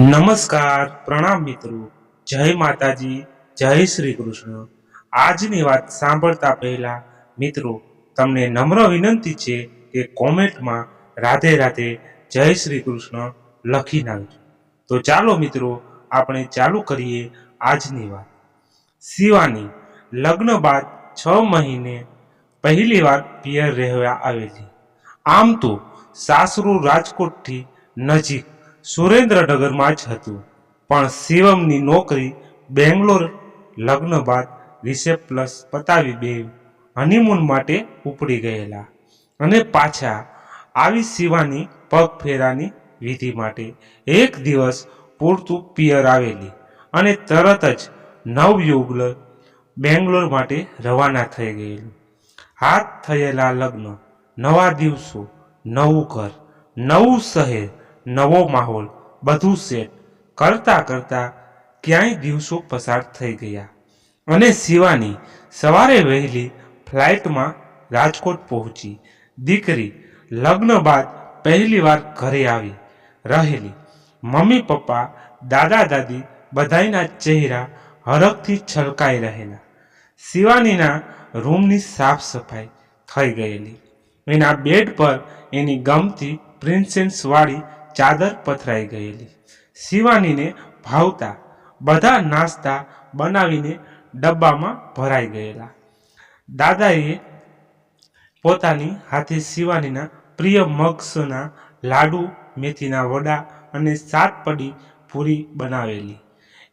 નમસ્કાર, પ્રણામ મિત્રો. જય માતાજી, જય શ્રી કૃષ્ણ. આજની વાત સાંભળતા પહેલા મિત્રો, તમને નમ્ર વિનંતી છે કે કોમેન્ટમાં રાધે રાધે જય શ્રી કૃષ્ણ લખી નાખજો. તો ચાલો મિત્રો, આપણે ચાલુ કરીએ આજની વાત. શિવાની લગ્ન બાદ છ મહિને પહેલી વાર પિયર રહેવા આવેલી. આમ તો સાસરું રાજકોટથી નજીક સુરેન્દ્રનગરમાં જ હતું. પણ શિવમની નોકરી બેંગ્લોર લગ્ન બાદ રિસેપ પ્લસ પતાવી બે હનીમૂન માટે ઉપડી ગયેલા અને પાછા આવી શિવાની પગ ફેરાની વિધિ માટે એક દિવસ પૂરતું પિયર આવેલી અને તરત જ નવયુગલ બેંગ્લોર માટે રવાના થઈ ગયેલું. હાથ થયેલા લગ્ન નવા દિવસો, નવું ઘર, નવું શહેર નવો માહોલ, બધું સેટ. કરતા કરતા ક્યાંય દિવસો પસાર થઈ ગયા. અને શિવાની સવારે વહેલી ફ્લાઇટમાં રાજકોટ પહોંચી. દીકરી લગ્ન બાદ પહેલીવાર ઘરે આવી. રહેલી મમ્મી, પપ્પા, દાદા, દાદી બધાયના ચહેરા હરખથી છલકાઈ રહેલા. શિવાનીના રૂમની સાફ સફાઈ થઈ ગયેલી. એના બેડ પર એની ગમતી પ્રિન્સેસ વાળી ચાદર પથરાઈ ગયેલી. શિવાનીને ભાવતા બધા નાસ્તા બનાવીને ડબ્બામાં ભરાઈ ગયેલા. દાદાએ પોતાની હાથે શિવાનીના પ્રિય મગસના લાડુ, મેથીના વડા અને સાત પડી પૂરી બનાવેલી.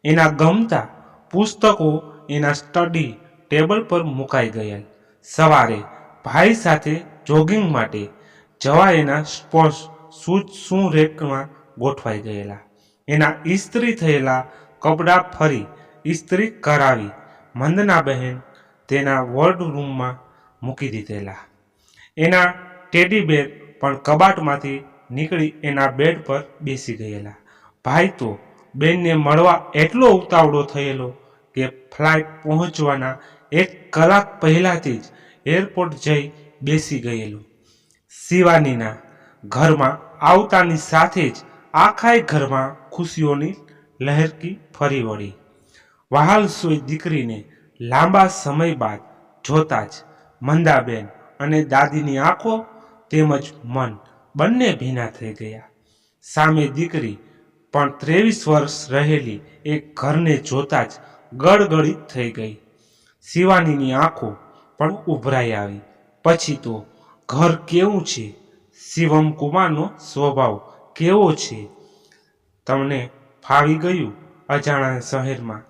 એના ગમતા પુસ્તકો એના સ્ટડી ટેબલ પર મુકાઈ ગયેલ. સવારે ભાઈ સાથે જોગિંગ માટે જવા એના સ્પોર્ટ્સ શૂઝ શું રેકમાં ગોઠવાઈ ગયેલા? એના ઇસ્ત્રી થયેલા કપડાં ફરી ઇસ્ત્રી કરાવી મંદના બહેન તેના વોર્ડ રૂમમાં મૂકી દીધેલા. એના ટેડી બેર પણ કબાટમાંથી નીકળી એના બેડ પર બેસી ગયેલા. ભાઈ તો, બેનને મળવા એટલો ઉતાવળો થયેલો કે ફ્લાઇટ પહોંચવાના એક કલાક પહેલાંથી જ એરપોર્ટ જઈ બેસી ગયેલું. શિવાનીના ઘરમાં આવતાની સાથે જ આખાય ઘરમાં ખુશીઓની લહેરકી ફરી વળી. વહાલ સુઈ દીકરીને લાંબા સમય બાદ જોતા જ મંદાબેન અને દાદીની આંખો તેમજ મન બંને ભીના થઈ ગયા. સામે દીકરી પણ ત્રેવીસ વર્ષ રહેલી એક ઘરને જોતા જ ગળગળિત થઈ ગઈ. શિવાનીની આંખો પણ ઉભરાઈ આવી. પછી તો, ઘર કેવું છે? શિવમ કુમારનો સ્વભાવ કેવો છે? તમને ફાવી ગયું અજાણા શહેરમાં?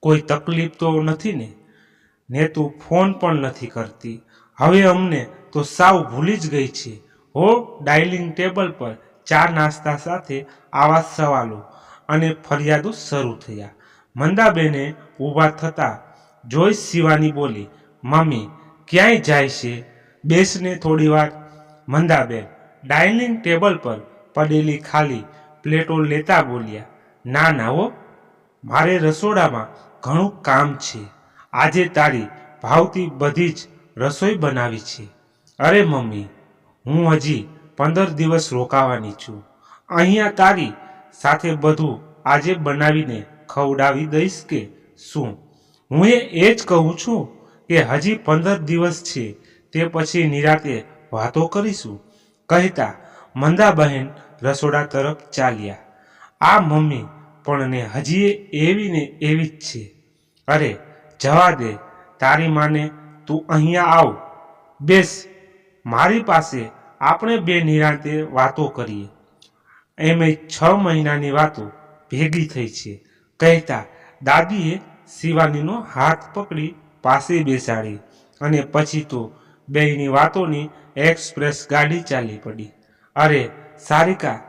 કોઈ તકલીફ તો નથી ને? તું ફોન પણ નથી કરતી. હવે અમને તો સાવ ભૂલી જ ગઈ છે. હો, ડાઇનિંગ ટેબલ પર ચા નાસ્તા સાથે આવા સવાલો અને ફરિયાદો શરૂ થયા. મંદાબેને ઊભા થતાં જોઈ શિવાની બોલી, મમ્મી, ક્યાંય જાય છે? બેસને થોડી વાર મંદાબેન ડાઇનિંગ ટેબલ પર પડેલી ખાલી પ્લેટો લેતા બોલ્યા, ના ના હો, મારે રસોડામાં ઘણું કામ છે. આજે તારી ભાવતી બધી જ રસોઈ બનાવી છે. અરે, મમ્મી, હું હજી પંદર દિવસ રોકાવાની છું. અહીંયા તારી સાથે બધું આજે બનાવીને ખવડાવી દઈશ કે શું? હું એ જ કહું છું કે હજી પંદર દિવસ છે. તે પછી નિરાતે વાતો કરીશું. કહેતા મંદાબહેન રસોડા તરફ ચાલ્યા. આ મમ્મી પણ ને હજી એવી ને એવી જ છે. અરે, જવા દે, તારી માને તું અહીંયા આવ. બેસ, મારી પાસે આપણે બે નિરાંતે વાતો કરીએ. એમે છ મહિનાની વાતો ભેગી થઈ છે. કહેતા દાદીએ શિવાનીનો હાથ પકડી પાસે બેસાડી અને પછી તો બેયની વાતોની એક્સપ્રેસ ગાડી ચાલી પડી. અરે, સારિકા,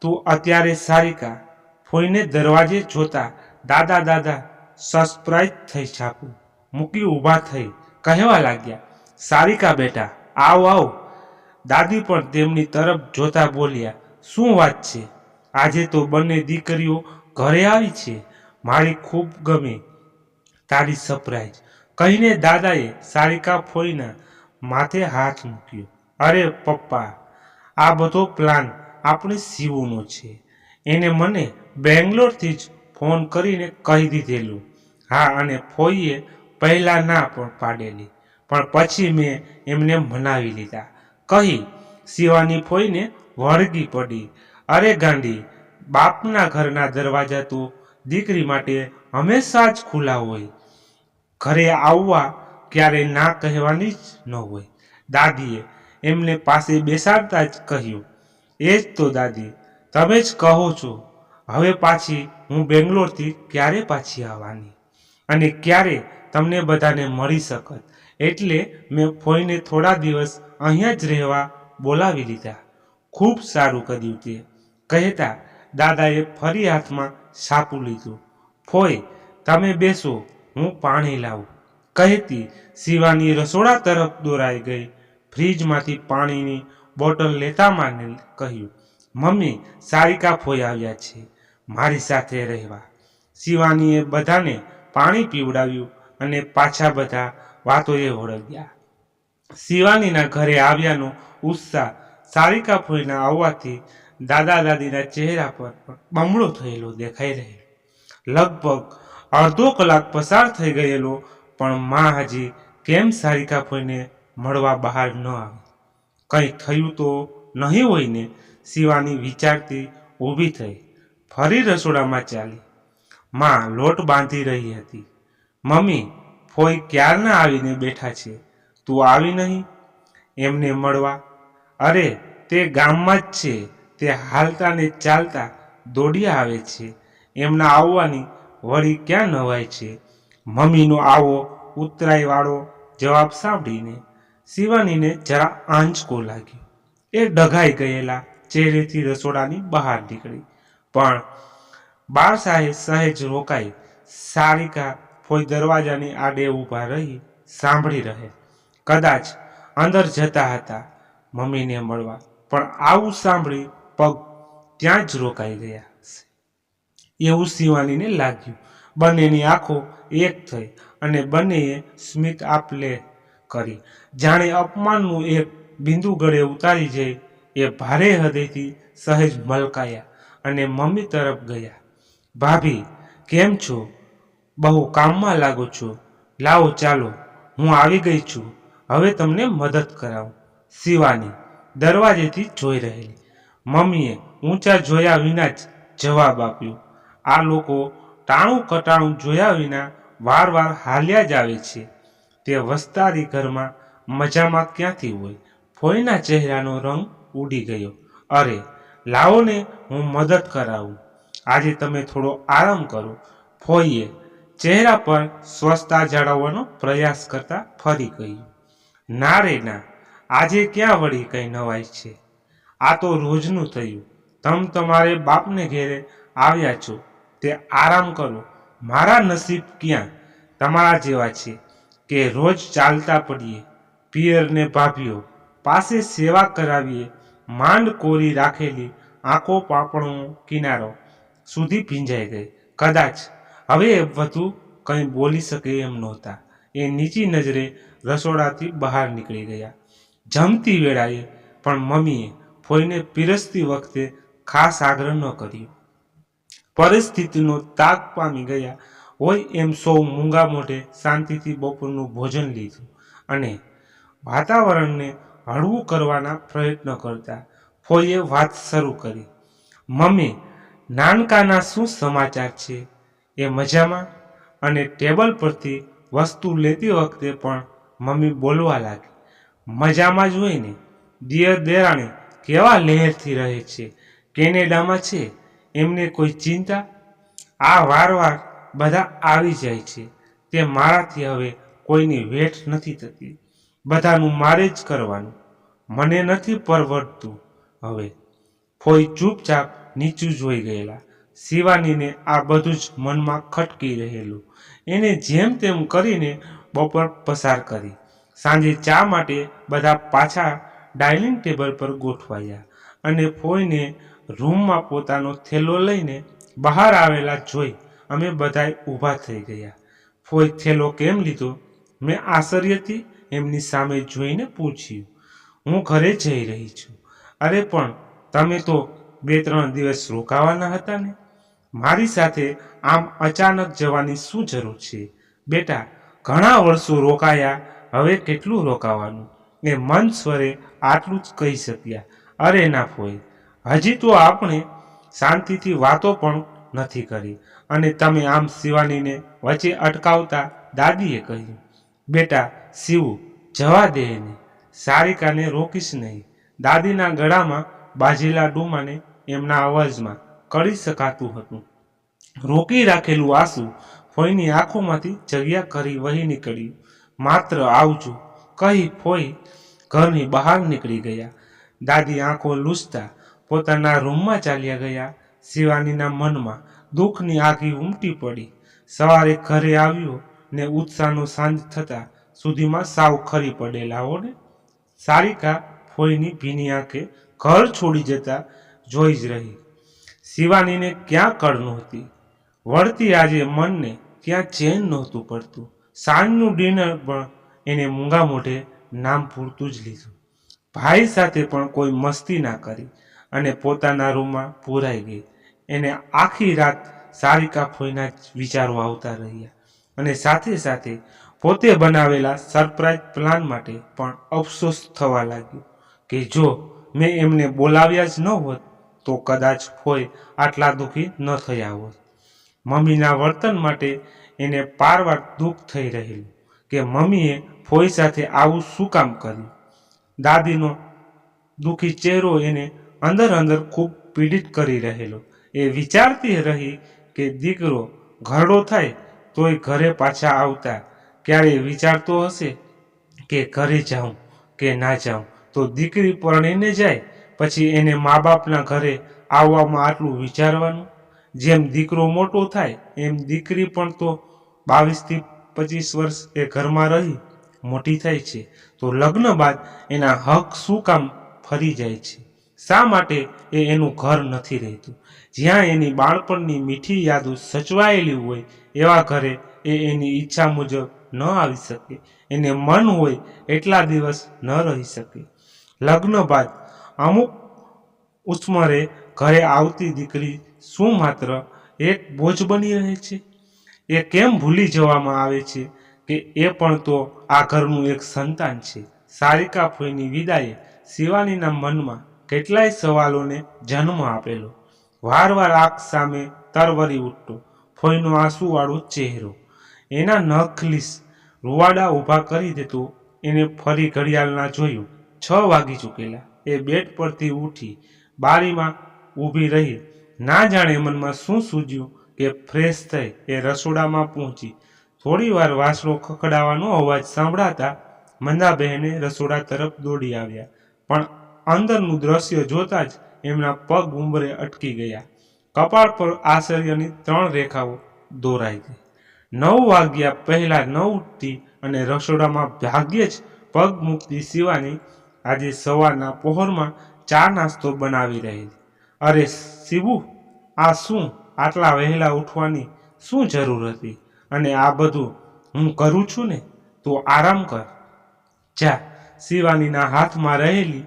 તું અત્યારે સારિકા? ફોઈને દરવાજે જોતા દાદા દાદા સરપ્રાઈઝ થઈ છાપું. મૂકી ઊભા થઈ કહેવા લાગ્યા, સારિકા બેટા, આવ આવ. દાદી પણ તેમની તરફ જોતા બોલ્યા, શું વાત છે? આજે તો બંને દીકરીઓ ઘરે આવી છે. મારી ખૂબ ગમે તારી સરપ્રાઈઝ કહીને દાદાએ સારિકા ફોઈના માથે હાથ મૂક્યો. અરે પપ્પા, આ બધો પ્લાન આપણે શિવનો છે. એને મને બેંગ્લોરથી જ ફોન કરીને કહી દીધેલું. હા, અને ફોઈએ પહેલાં ના પણ પાડેલી. પણ પછી મેં એમને મનાવી લીધા. કહી, શિવાની ફોઈને વળગી પડી. અરે ગાંડી, બાપના ઘરના દરવાજા તો દીકરી માટે હંમેશા જ ખુલ્લા હોય. ઘરે આવવા ક્યારે ના કહેવાની જ ન હોય. દાદીએ એમને પાસે બેસાડતા જ કહ્યું એ જ તો દાદી, તમે જ કહો છો, હવે પાછી હું બેંગ્લોરથી ક્યારે પાછી આવવાની? અને ક્યારે તમને બધાને મળી શકત? એટલે મેં ફોઈને થોડા દિવસ અહીંયા જ રહેવા બોલાવી લીધા. ખૂબ સારું કર્યું તે. કહેતા દાદાએ ફરી હાથમાં સાપું લીધું ફોય તમે બેસો, હું પાણી લાવું. કહેતી શિવાની રસોડા તરફ દોરાઈ ગઈ. ફ્રીજમાંથી પાણીની બોટલ લેતા માને કહ્યું, મમ્મી, સારિકા ફોઈ આવ્યા છે. મારી સાથે રહેવા. શિવાનીએ બધાને પાણી પીવડાવ્યું અને પાછા બધા વાતોએ વળગ્યા શિવાનીના ઘરે આવ્યાનો ઉત્સાહ સારિકા ફોઈના આવવાથી દાદા દાદીના ચહેરા પર બમણો થયેલો દેખાઈ રહ્યો. લગભગ અડધો કલાક પસાર થઈ ગયેલો પણ માં હજી કેમ સારિકા ફોઈને મળવા બહાર ન આવી? કંઈ થયું તો નહીં હોય ને? શિવાની વિચારતી ઊભી થઈ, ફરી રસોડામાં ચાલી. માં લોટ બાંધી રહી હતી. મમ્મી, ફોઈ ક્યારના આવીને બેઠા છે? તું આવી નહીં? એમને મળવા. અરે, તે ગામમાં જ છે. તે હાલતા ને ચાલતા દોડી આવે છે. એમના આવવાની વળી ક્યાં નવાય છે? મમ્મીનો આવો ઉતરાઈવાળો જવાબ સાંભળીને શિવાનીને જરા આંચકો લાગ્યો. એ ડઘાઈ ગયેલા ચહેરેથી રસોડાની બહાર નીકળી. પણ સાહેબ સહેજ રોકાઈ સારિકા ફોઈ દરવાજાની આડે ઊભા રહી સાંભળી રહે. કદાચ અંદર જતા હતા મમ્મીને મળવા, પણ આવું સાંભળી પગ ત્યાં જ રોકાઈ ગયા એવું શિવાનીને લાગ્યું. બંનેની આંખો એક થઈ અને બંનેએ સ્મિત આપલે કરી. જાણે અપમાનનું એક બિંદુ ગળે ઉતારી જઈ, એ ભારે હૃદયથી સહેજ મલકાયા અને મમ્મી તરફ ગયા. ભાભી, કેમ છો? બહુ કામમાં લાગો છો. લાવો, ચાલો, હું આવી ગઈ છું. હવે તમને મદદ કરાવું. શિવાની દરવાજેથી જોઈ રહેલી. મમ્મીએ ઊંચા જોયા વિના જ જવાબ આપ્યો. આ લોકો ટાણું કટાણું જોયા વિના વાર વાર હાલ્યા જ આવે છે. તે વસ્તારી ઘરમાં મજામાં ક્યાંથી હોય? ફોઈના ચહેરાનો રંગ ઉડી ગયો. અરે લાવો ને હું મદદ કરાવું. આજે તમે થોડો આરામ કરો. ફોઈએ ચહેરા પર સ્વસ્થતા જાળવવાનો પ્રયાસ કરતા ફરી કહ્યું. ના રે ના, આજે ક્યાં વળી કંઈ નવાઈ છે? આ તો રોજનું થયું. તમ તમારે બાપને ઘેરે આવ્યા છો. તે આરામ કરો. મારા નસીબ ક્યાં? તમારા જેવા છે કે રોજ ચાલતા પડીએ, પિયરને ભાભીઓ, પાસે સેવા કરાવીએ, માંડ કોરી રાખેલી આંખો પાપણો કિનારો સુધી ભીંજાઈ ગઈ. કદાચ હવે વધુ કંઈ બોલી શકે એમ નહોતા. એ નીચી નજરે રસોડાથી બહાર નીકળી ગયા. જમતી વેળાએ પણ મમ્મીએ ફોઈને પીરસતી વખતે ખાસ આગ્રહ ન કર્યો. પરિસ્થિતિનો તાગ પામી ગયા હોય એમ સૌ મૂંગા મોઢે શાંતિથી બપોરનું ભોજન લીધું અને વાતાવરણને હળવું કરવાના પ્રયત્ન કરતા ફોઈએ વાત શરૂ કરી. મમ્મી, નાનકાના શું સમાચાર છે? એ મજામાં? અને ટેબલ પરથી વસ્તુ લેતી વખતે પણ મમ્મી બોલવા લાગી. મજામાં જ હોય ને? દિયર દેરાણી કેવા લહેરથી રહે છે? કેનેડામાં છે? એમને કોઈ ચિંતા? આ વારવાર બધા આવી જાય છે. તે મારાથી હવે કોઈની વેઠ નથી થતી. બધાનું મારે જ કરવાનું. મને નથી પરવડતું. હવે ફોઈ ચૂપચાપ નીચું જોઈ ગયેલા. શિવાનીને આ બધું જ મનમાં ખટકી રહેલું. એને જેમ તેમ કરીને બપોર પસાર કરી. સાંજે ચા માટે બધા પાછા ડાઇનિંગ ટેબલ પર ગોઠવાયા અને ફોઈને રૂમમાં પોતાનો થેલો લઈને બહાર આવેલા જોઈ અમે બધાય ઊભા થઈ ગયા. ફોઈ થેલો કેમ લીધો? મેં આશ્ચર્યથી એમની સામે જોઈને પૂછ્યું. હું ઘરે જઈ રહી છું. અરે પણ તમે તો બે ત્રણ દિવસ રોકાવાના હતા ને? મારી સાથે આમ અચાનક જવાની શું જરૂર છે? બેટા, ઘણા વર્ષો રોકાયા, હવે કેટલું રોકાવાનું? એ મન સ્વરે આટલું જ કહી શક્યા. અરે ના ફોઈ હજી તો આપણે શાંતિથી વાતો પણ નથી કરી. અને તમે આમ શિવાનીને વચ્ચે અટકાવતા દાદીએ કહ્યું, બેટા, શિવ, જવા દે એને. સારિકાને રોકીશ નહીં. દાદીના ગળામાં બાજેલા ડુમાને એમના અવાજમાં કરી શકાતું હતું. રોકી રાખેલું આંસુ ફોઈની આંખોમાંથી જગ્યા કરી વહી નીકળ્યું. માત્ર આવજો. કહી ફોઈ ઘરની બહાર નીકળી ગયા. દાદી આંખો લૂછતા પોતાના રૂમમાં ચાલ્યા ગયા. શિવાનીના મનમાં દુઃખની આગી ઉમટી પડી. સવારે ઘરે આવ્યો ને ઉત્સાહનો સાંજ થતા સુધીમાં સાવ ખરી પડેલા હોને સારિકા ફોઈની ભીની આંખે ઘર છોડી જતા જોઈ જ રહી. શિવાનીને ક્યાં કળ નહોતી. વળતી આજે મનને ક્યાં ચેન નહોતું પડતું. સાંજનું ડિનર પણ એને મૂંગા મોઢે નામ પૂરતું જ લીધું. ભાઈ સાથે પણ કોઈ મસ્તી ના કરી. અને પોતાના રૂમમાં પૂરાઈ ગઈ. એને આખી રાત સારિકા ફોઈના વિચારો આવતા રહ્યા. અને સાથે સાથે પોતે બનાવેલા સરપ્રાઈઝ પ્લાન માટે પણ અફસોસ થવા લાગ્યો કે જો મેં એમને બોલાવ્યા જ ન હોત, તો કદાચ ફોઈ આટલા દુઃખી ન થયા હોત. મમ્મીના વર્તન માટે એને પારવાર દુઃખ થઈ રહેલું કે મમ્મીએ ફોઈ સાથે આવું શું કામ કર્યું? દાદીનો દુઃખી ચહેરો એને અંદર અંદર ખૂબ પીડિત કરી રહેલો. એ વિચારતી રહી કે દીકરો ઘરડો થાય તોય ઘરે પાછા આવતા ક્યારે વિચારતો હશે કે ઘરે જાઉં કે ના જાઉં? તો દીકરી પરણીને જાય, પછી એને મા બાપના ઘરે આવવામાં આટલું વિચારવાનું? જેમ દીકરો મોટો થાય, એમ દીકરી પણ તો બાવીસથી પચીસ વર્ષ એ ઘરમાં રહી, મોટી થાય છે. તો લગ્ન બાદ એના હક શું કામ ફરી જાય છે? શા માટે એ એનું ઘર નથી રહેતું? જ્યાં એની બાળપણની મીઠી યાદો સચવાયેલી હોય, એવા ઘરે એ એની ઈચ્છા મુજબ ન આવી શકે. એને મન હોય એટલા દિવસ ન રહી શકે. લગ્ન બાદ અમુક ઉંમરે ઘરે આવતી દીકરી શું માત્ર એક બોજ બની રહે છે? એ કેમ ભૂલી જવામાં આવે છે કે એ પણ તો આ ઘરનું એક સંતાન છે? સારિકા ફોઈની વિદાયે શિવાનીના મનમાં કેટલાય સવાલોને જન્મ આપેલો. વારવાર આંખ સામે તરવરી ઉઠતો, ફોઈનો આંસુવાળો ચહેરો. એના નખલીસ રૂવાડા ઊભા કરી દેતો, એને ફરી ઘડિયાળના જોયું. છ વાગી ચૂકેલા. એ બેડ પરથી ઉઠી બારીમાં ઊભી રહી. ના જાણે મનમાં શું સૂજ્યું કે ફ્રેશ થઈ એ રસોડામાં પહોંચી. થોડી વાર વાસણો ખખડાવાનો અવાજ સાંભળાતા મંદાબહેને રસોડા તરફ દોડી આવ્યા. પણ અંદરનું દ્રશ્ય જોતા જ એમના પગ ઉંબરે અટકી ગયા. કપાળ પર આશ્ચર્યની ત્રણ રેખાઓ દોરાઈ ગઈ. નવ વાગ્યા પહેલા ન ઉઠતી અને રસોડામાં ભાગ્યે જ પગ મૂકતી શિવાની આજે સવારના પહોરમાં ચા નાસ્તો બનાવી રહી. અરે શિબુ, આ શું? આટલા વહેલા ઉઠવાની શું જરૂર હતી? અને આ બધું હું કરું છું ને? તો આરામ કર. જા, શિવાનીના હાથમાં રહેલી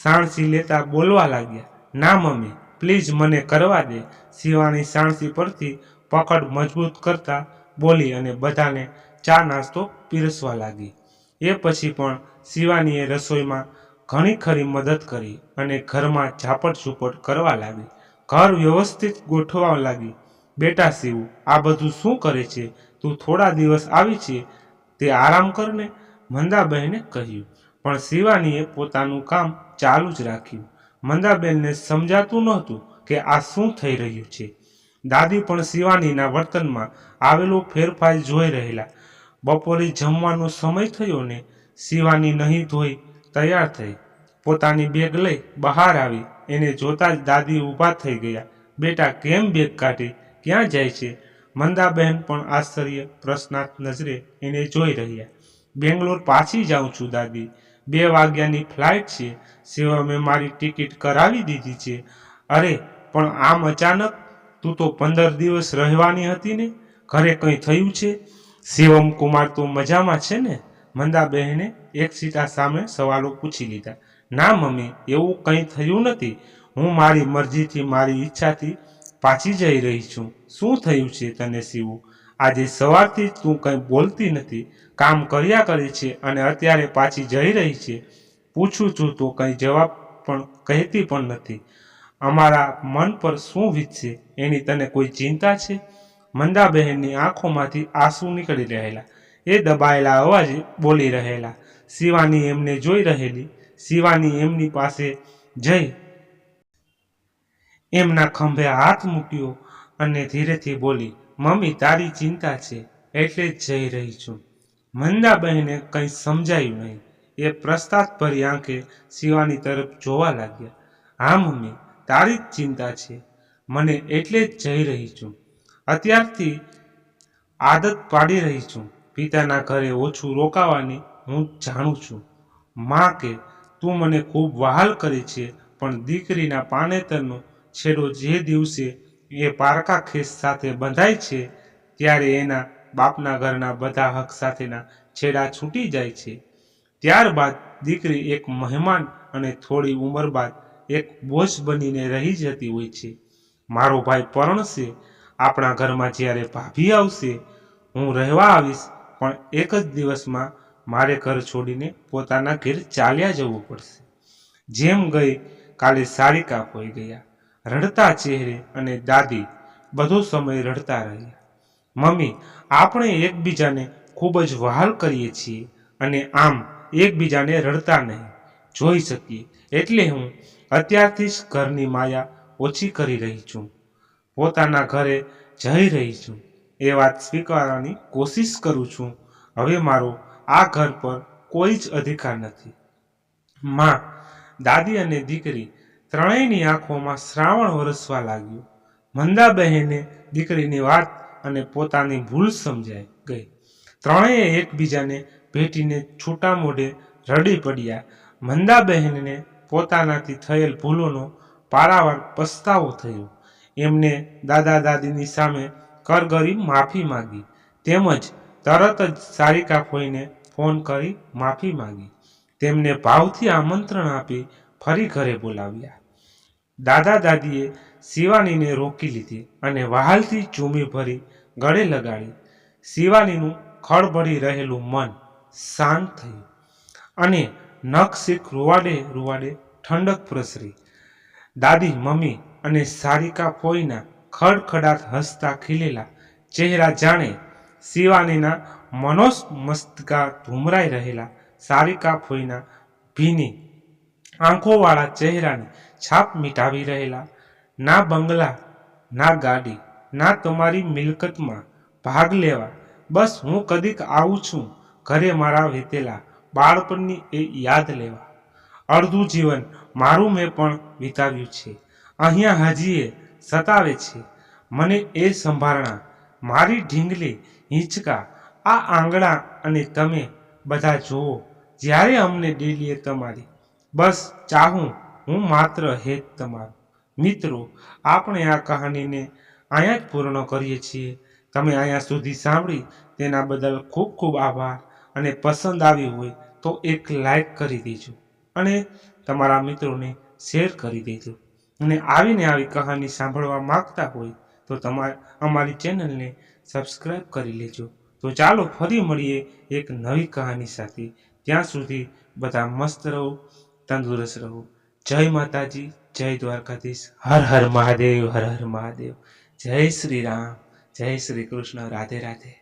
સાણસી લેતા બોલવા લાગ્યા, ના મમ્મી પ્લીઝ મને કરવા દે. શિવાની સાણસી પરથી પકડ મજબૂત કરતા બોલી અને બધાને ચા નાસ્તો પીરસવા લાગી. એ પછી પણ શિવાનીએ રસોઈમાં ઘણી ખરી મદદ કરી અને ઘરમાં ઝાપટ ઝૂપટ કરવા લાગી. ઘર વ્યવસ્થિત ગોઠવવા લાગી. બેટા શિવ, આ બધું શું કરે છે? તું થોડા દિવસ આવી છે, તે આરામ કરને? મંદાબહેને કહ્યું. પણ શિવાનીએ પોતાનું કામ ચાલુ જ રાખ્યું. મંદાબેનને સમજાતું નહોતું કે આ શું થઈ રહ્યું છે. દાદી પણ શિવાનીના વર્તનમાં આવેલો ફેરફાર જોઈ રહેલા. બપોરે જમવાનો સમય થયો ને શિવાની નહીં ધોઈ તૈયાર થઈ. પોતાની બેગ લઈ બહાર આવી. એને જોતા જ દાદી ઊભા થઈ ગયા. બેટા, કેમ બેગ કાઢી? ક્યાં જાય છે? મંદાબહેન પણ આશ્ચર્ય પ્રશ્નાર્થ નજરે એને જોઈ રહ્યા. બેંગ્લોર પાછી જાઉં છું, દાદી. બે વાગ્યાની ફ્લાઇટ છે. શિવમે મારી ટિકિટ કરાવી દીધી છે. અરે, પણ આમ અચાનક? તું તો પંદર દિવસ રહેવાની હતી ને? ઘરે કંઈ થયું છે? શિવમ કુમાર તો મજામાં છે ને? મંદા બહેને એક સીટા સામે સવાલો પૂછી લીધા. ના મમ્મી, એવું કંઈ થયું નથી. હું મારી મરજીથી, મારી ઈચ્છાથી પાછી જઈ રહી છું. શું થયું છે તને શિવું? આજે સવારથી તું કંઈ બોલતી નથી, કામ કર્યા કરે છે અને અત્યારે પાછી જઈ રહી છે, પૂછું છું તો કંઈ જવાબ પણ કહેતી પણ નથી. અમારા મન પર શું વીતશે? એની તને કોઈ ચિંતા છે? મંદાબહેનની આંખોમાંથી આંસુ નીકળી રહેલા. એ દબાયેલા અવાજે બોલી રહેલા. શિવાની એમને જોઈ રહેલી. શિવાની એમની પાસે જઈ એમના ખંભે હાથ મૂક્યો અને ધીરેથી બોલી મમ્મી, તારી ચિંતા છે, એટલે જ જઈ રહી છું. મંદાબહેને કંઈ સમજાયું નહીં. એ પ્રસ્તાદભરી આંખે શિવાની તરફ જોવા લાગ્યા. હા, મમ્મી, તારી જ ચિંતા છે. મને એટલે જ જઈ રહી છું. અત્યારથી આદત પાડી રહી છું. પિતાના ઘરે ઓછું રોકાવાની હું જાણું છું. માં કે, તું મને ખૂબ વહાલ કરી છે, પણ દીકરીના પાનેતરનો છેડો જે દિવસે એ પારકા ખેસ સાથે બંધાય છે, ત્યારે એના બાપના ઘરના બધા હક સાથેના છેડા છૂટી જાય છે. ત્યારબાદ દીકરી એક મહેમાન અને થોડી ઉંમર બાદ એક બોજ બનીને રહી જતી હોય છે. મારો ભાઈ પરણશે, આપણા ઘરમાં જ્યારે ભાભી આવશે, હું રહેવા આવીશ, પણ એક જ દિવસમાં મારે ઘર છોડીને પોતાના ઘેર ચાલ્યા જવું પડશે. જેમ ગઈ કાલે સારિકા હોઈ ગયા. રડતા ચહેરે અને દાદી બધો સમય રડતા રહ્યા. મમ્મી, આપણે એકબીજાને ખૂબ જ વહાલ કરીએ છીએ અને આમ એકબીજાને રડતા નહીં. જોઈ શકીએ, એટલે હું અત્યારથી જ ઘરની માયા ઓછી કરી રહી છું. પોતાના ઘરે જઈ રહી છું. એ વાત સ્વીકારવાની કોશિશ કરું છું. હવે મારો આ ઘર પર કોઈ જ અધિકાર નથી. માં, દાદી અને દીકરી ત્રણેયની આંખોમાં શ્રાવણ વરસવા લાગ્યું. મંદાબહેને દીકરીની વાત અને પોતાની ભૂલ સમજાઈ ગઈ. ત્રણેય એકબીજાને ભેટીને છૂટા મોઢે રડી પડ્યા. મંદાબહેનને પોતાનાથી થયેલ ભૂલોનો પારાવાર પસ્તાવો થયો. એમને દાદા દાદીની સામે કરગરી માફી માંગી. તેમજ તરત જ સારિકા ફોઈને ફોન કરી માફી માંગી. તેમને ભાવથી આમંત્રણ આપી ફરી ઘરે બોલાવ્યા. દાદા દાદીએ શિવાનીને રોકી લીધી અને વહાલથી ચૂમી ભરી ગળે લગાડી. શિવાનીનું ખળભળી રહેલું મન શાંત થયું અને નખ શીખ રૂવાડે રૂવાડે ઠંડક પ્રસરી. દાદી, મમ્મી અને સારિકા ફોઈના ખડખડાટ હસતા ખીલેલા ચહેરા જાણે શિવાનીના મનોસ મસ્તકા ધૂમરાઈ રહેલા સારિકા ફોઈના ભીની આંખોવાળા ચહેરાની છાપ મીટાવી રહેલા. ના બંગલા, ના ગાડી, ના તમારી મિલકતમાં ભાગ લેવા. બસ હું કદીક આવું છું, ઘરે મારા વીતેલા બાળપણની એ યાદ લેવા. અડધું જીવન મારું મેં પણ વિતાવ્યું છે. અહીંયા હજીએ સતાવે છે. મને એ સંભારણા, મારી ઢીંગલી હિંચકા, આ આંગણા અને તમે બધા જુઓ, જ્યારે અમને ડેલીએ તમારી બસ ચાહું, હું માત્ર હેત તમારો. મિત્રો, આપણે આ કહાનીને અહીંયા જ પૂર્ણ કરીએ છીએ. તમે અહીંયા સુધી સાંભળી તેના બદલ ખૂબ ખૂબ આભાર અને પસંદ આવી હોય તો એક લાઈક કરી દેજો અને તમારા મિત્રોને શેર કરી દેજો. અને આવીને આવી કહાની સાંભળવા માંગતા હોય તો તમારે અમારી ચેનલને સબસ્ક્રાઈબ કરી લેજો. તો ચાલો ફરી મળીએ એક નવી કહાની સાથે. ત્યાં સુધી બધા મસ્ત રહો. તંદુરસ્ત રહો. જય માતાજી, જય દ્વારકાધીશ. હર હર મહાદેવ, હર હર મહાદેવ. જય શ્રી રામ, જય શ્રી કૃષ્ણ. રાધે રાધે.